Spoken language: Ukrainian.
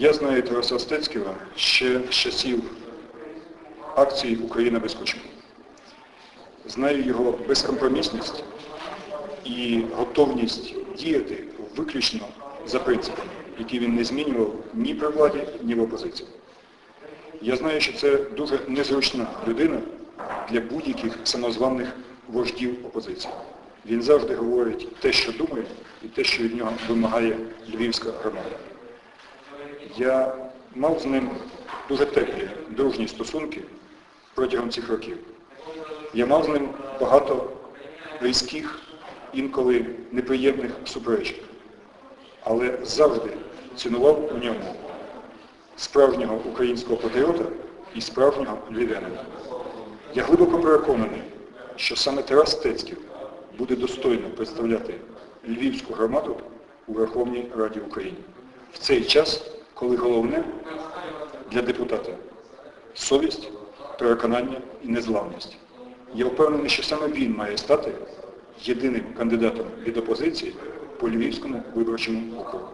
Я знаю Тараса Остецького ще з часів акції Україна без кучми. Знаю його безкомпромісність і готовність діяти виключно за принципами, які він не змінював ні при владі, ні в опозиції. Я знаю, що це дуже незручна людина для будь-яких самозваних вождів опозиції. Він завжди говорить те, що думає, і те, що від нього вимагає львівська громада. Я мав з ним дуже теплі, дружні стосунки протягом цих років. Я мав з ним багато різких, інколи неприємних суперечок, але завжди цінував у ньому справжнього українського патріота і справжнього львів'янина. Я глибоко переконаний, що саме Тарас Стецький буде достойно представляти львівську громаду у Верховній Раді України в цей час, коли головне для депутата совість, переконання і незламність. Я впевнений, що саме він має стати єдиним кандидатом від опозиції по Львівському виборчому округу.